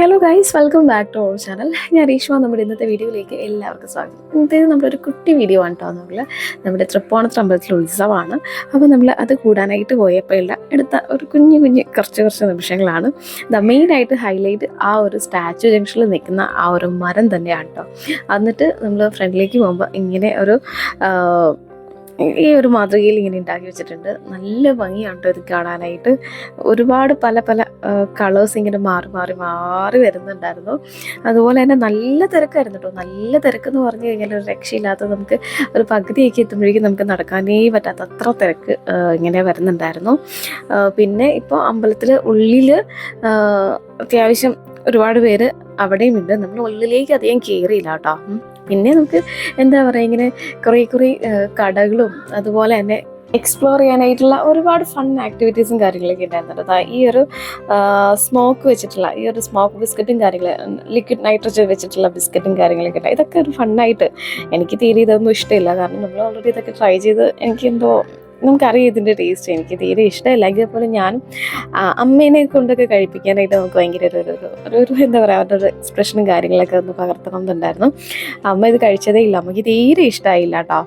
Hello guys welcome back to our channel ഞാൻ രീഷ്മ നമ്മുടെ ഇന്നത്തെ വീഡിയോയിലേക്ക് എല്ലാവർക്കും സ്വാഗതം. ഇന്നത്തെ നമ്മളൊരു കുട്ടി വീഡിയോ ആണ് കേട്ടോ നമ്മൾ നമ്മുടെ തൃപ്പോണത്തിൽ അമ്പലത്തിലെ ഉത്സവമാണ്. അപ്പോൾ നമ്മൾ അത് കൂടാനായിട്ട് പോയപ്പോഴുള്ള എടുത്ത ഒരു കുഞ്ഞു കുഞ്ഞു കുറച്ച് കുറച്ച് നിമിഷങ്ങളാണ്. ദ മെയിനായിട്ട് ഹൈലൈറ്റ് ആ ഒരു സ്റ്റാച്ചു ജംഗ്ഷനിൽ നിൽക്കുന്ന ആ ഒരു മരം തന്നെയാണ് കേട്ടോ എന്നിട്ട് നമ്മൾ ഫ്രണ്ടിലേക്ക് പോകുമ്പോൾ ഇങ്ങനെ ഒരു ഈ ഒരു മാതൃകയിൽ ഇങ്ങനെ ഉണ്ടാക്കി വെച്ചിട്ടുണ്ട്. നല്ല ഭംഗിയാണ് ഇത് കാണാനായിട്ട്. ഒരുപാട് പല പല കളേഴ്സ് ഇങ്ങനെ മാറി മാറി മാറി വരുന്നുണ്ടായിരുന്നു. അതുപോലെ തന്നെ നല്ല തിരക്കായിരുന്നു കേട്ടോ നല്ല തിരക്കെന്ന് പറഞ്ഞു കഴിഞ്ഞാൽ ഒരു രക്ഷയില്ലാത്ത നമുക്ക് ഒരു പകുതിയൊക്കെ എത്തുമ്പോഴേക്കും നമുക്ക് നടക്കാനേ പറ്റാത്ത അത്ര തിരക്ക് ഇങ്ങനെ വരുന്നുണ്ടായിരുന്നു. പിന്നെ ഇപ്പോൾ അമ്പലത്തിൽ ഉള്ളിൽ അത്യാവശ്യം ഒരുപാട് പേര് അവിടെയും ഉണ്ട്. നമ്മൾ ഉള്ളിലേക്ക് അധികം കയറിയില്ല കേട്ടോ. പിന്നെ നമുക്ക് എന്താ പറയുക ഇങ്ങനെ കുറേ കുറേ കടകളും അതുപോലെ തന്നെ എക്സ്പ്ലോർ ചെയ്യാനായിട്ടുള്ള ഒരുപാട് ഫൺ ആക്ടിവിറ്റീസും കാര്യങ്ങളൊക്കെ ഉണ്ടായിരുന്നു ഈ ഒരു സ്മോക്ക് വെച്ചിട്ടുള്ള ഈ ഒരു സ്മോക്ക് ബിസ്ക്കറ്റും കാര്യങ്ങൾ ലിക്വിഡ് നൈട്രജൻ വെച്ചിട്ടുള്ള ബിസ്ക്കറ്റും കാര്യങ്ങളൊക്കെ ഉണ്ട് ഇതൊക്കെ ഒരു ഫണ്ണായിട്ട് എനിക്ക് തീരെ ഇതൊന്നും ഇഷ്ടമില്ല. കാരണം നമ്മൾ ഓൾറെഡി ഇതൊക്കെ ട്രൈ ചെയ്ത് എനിക്ക് എന്തോ നമുക്കറിയാം ഇതിന്റെ ടേസ്റ്റ് എനിക്ക് തീരെ ഇഷ്ടമില്ല. എങ്കിൽ പോലും ഞാനും അമ്മേനെ കൊണ്ടൊക്കെ കഴിപ്പിക്കാനായിട്ട് നമുക്ക് ഭയങ്കര ഒരു ഒരു- ഒരു- എന്താ പറയുക അവരുടെ ഒരു എക്സ്പ്രഷനും കാര്യങ്ങളൊക്കെ ഒന്ന് പകർത്തണം എന്നുണ്ടായിരുന്നു അമ്മ ഇത് കഴിച്ചതേ ഇല്ല. അമ്മയ്ക്ക് തീരെ ഇഷ്ടമായില്ല കേട്ടോ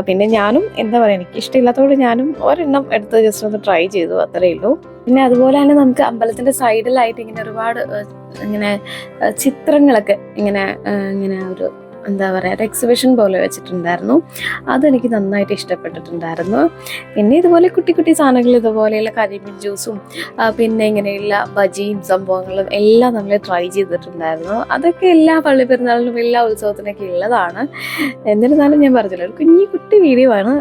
പിന്നെ ഞാനും എന്താ പറയുക എനിക്ക് ഇഷ്ടമില്ലാത്തതുകൊണ്ട് ഞാനും ഒരെണ്ണം എടുത്ത് ജസ്റ്റ് ഒന്ന് ട്രൈ ചെയ്തു. അത്രയേ ഉള്ളൂ. പിന്നെ അതുപോലെ തന്നെ നമുക്ക് അമ്പലത്തിന്റെ സൈഡിലായിട്ട് ഇങ്ങനെ ഒരുപാട് ഇങ്ങനെ ചിത്രങ്ങളൊക്കെ ഇങ്ങനെ ഇങ്ങനെ ഒരു എന്താ പറയുക ഒരു എക്സിബിഷൻ പോലെ വെച്ചിട്ടുണ്ടായിരുന്നു. അതെനിക്ക് നന്നായിട്ട് ഇഷ്ടപ്പെട്ടിട്ടുണ്ടായിരുന്നു. പിന്നെ ഇതുപോലെ കുട്ടി കുട്ടി സാധനങ്ങൾ ഇതുപോലെയുള്ള കരിമീൻ ജ്യൂസും പിന്നെ ഇങ്ങനെയുള്ള ബജിയും സംഭവങ്ങളും എല്ലാം നമ്മൾ ട്രൈ ചെയ്തിട്ടുണ്ടായിരുന്നു. അതൊക്കെ എല്ലാ പള്ളി പെരുന്നാളിനും എല്ലാ ഉത്സവത്തിനൊക്കെ ഉള്ളതാണ്. എന്നിരുന്നാലും ഞാൻ പറഞ്ഞില്ല ഒരു കുഞ്ഞി കുട്ടി വീഡിയോ ആണ്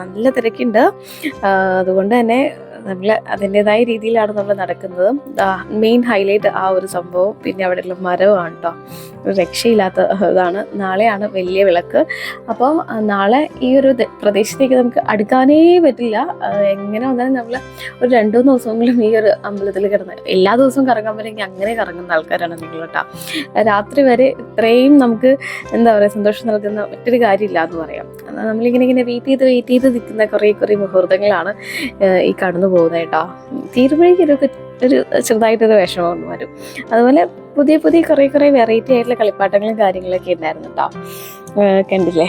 നല്ല തിരക്കുണ്ട്. അതുകൊണ്ട് തന്നെ നമ്മൾ അതിന്റെതായ രീതിയിലാണ് നമ്മൾ നടക്കുന്നത്. മെയിൻ ഹൈലൈറ്റ് ആ ഒരു സംഭവം. പിന്നെ അവിടെയുള്ള മരവാണ് കേട്ടോ രക്ഷയില്ലാത്ത ഇതാണ്. നാളെയാണ് വലിയ വിളക്ക്. അപ്പോൾ നാളെ ഈ ഒരു പ്രദേശത്തേക്ക് നമുക്ക് അടുക്കാനേ പറ്റില്ല. എങ്ങനെ വന്നാലും നമ്മൾ ഒരു രണ്ടു മൂന്ന് ദിവസമെങ്കിലും ഈ ഒരു അമ്പലത്തിൽ കിടന്ന് എല്ലാ ദിവസവും കറങ്ങാൻ പറ്റുമെങ്കിൽ അങ്ങനെ കറങ്ങുന്ന ആൾക്കാരാണ് നിങ്ങൾ കേട്ടോ രാത്രി വരെ ഇത്രയും നമുക്ക് എന്താ പറയുക സന്തോഷം നൽകുന്ന മറ്റൊരു കാര്യമില്ല എന്ന് പറയാം. നമ്മളിങ്ങനെ ഇങ്ങനെ വെയിറ്റ് ചെയ്ത് വെയിറ്റ് ചെയ്ത് നിൽക്കുന്ന കുറേ കുറേ മുഹൂർത്തങ്ങളാണ് ഈ കടന്നു പോകുന്നത് കേട്ടോ. തീരുമ്പോഴേക്കൊരു ഒരു ചെറുതായിട്ടൊരു വിഷമം വരും. അതുപോലെ പുതിയ പുതിയ കുറേ കുറേ വെറൈറ്റി ആയിട്ടുള്ള കളിപ്പാട്ടങ്ങളും കാര്യങ്ങളൊക്കെ ഉണ്ടായിരുന്നു കേട്ടോ. കണ്ടില്ലേ?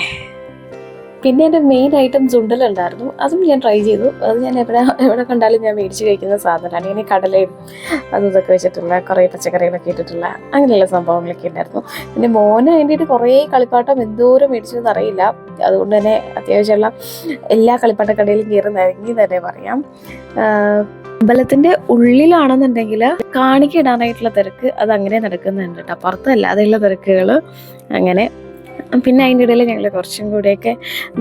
പിന്നെ എന്റെ മെയിൻ ഐറ്റം ചുണ്ടലുണ്ടായിരുന്നു അതും ഞാൻ ട്രൈ ചെയ്തു. അത് ഞാൻ എവിടെ എവിടെ കണ്ടാലും ഞാൻ മേടിച്ച് കഴിക്കുന്ന സാധനമാണ്. ഇങ്ങനെ കടലയും അതും ഇതൊക്കെ വെച്ചിട്ടുള്ള കുറേ പച്ചക്കറികളൊക്കെ ഇട്ടിട്ടുള്ള അങ്ങനെയുള്ള സംഭവങ്ങളൊക്കെ ഉണ്ടായിരുന്നു. പിന്നെ മോന് വേണ്ടിയിട്ട് കുറേ കളിപ്പാട്ടം എന്തോരം മേടിച്ചു എന്ന് അറിയില്ല. അതുകൊണ്ട് തന്നെ അത്യാവശ്യമുള്ള എല്ലാ കളിപ്പാട്ട കടയിലും കയറി നിരങ്ങി തന്നെ പറയാം. അമ്പലത്തിന്റെ ഉള്ളിലാണെന്നുണ്ടെങ്കിൽ കാണിക്കിടാനായിട്ടുള്ള തിരക്ക് അത് അങ്ങനെ നടക്കുന്നുണ്ട് കേട്ടോ. പുറത്തല്ലാതെയുള്ള തിരക്കുകൾ അങ്ങനെ പിന്നെ അതിന്റെ ഇടയിൽ ഞങ്ങൾ കുറച്ചും കൂടെയൊക്കെ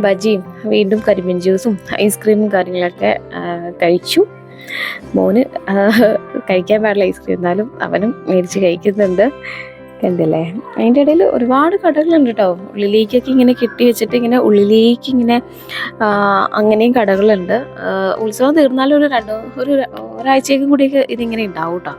ബജിയും വീണ്ടും കരിമീൻ ജ്യൂസും ഐസ്ക്രീമും കാര്യങ്ങളൊക്കെ കഴിച്ചു. മോന് കഴിക്കാൻ പാടില്ല ഐസ്ക്രീം എന്നാലും അവനും മേടിച്ച് കഴിക്കുന്നുണ്ട്. കണ്ടില്ലേ? അതിന്റെ ഇടയിൽ ഒരുപാട് കടകളുണ്ട് കേട്ടോ. ഉള്ളിലേക്കൊക്കെ ഇങ്ങനെ കെട്ടി വെച്ചിട്ട് ഇങ്ങനെ ഉള്ളിലേക്ക് ഇങ്ങനെ അങ്ങനെയും കടകളുണ്ട്. ഉത്സവം തീർന്നാലും ഒരു രണ്ടോ ഒരു ഒരാഴ്ചയ്ക്കും കൂടിയൊക്കെ ഇതിങ്ങനെ ഉണ്ടാവും കേട്ടോ.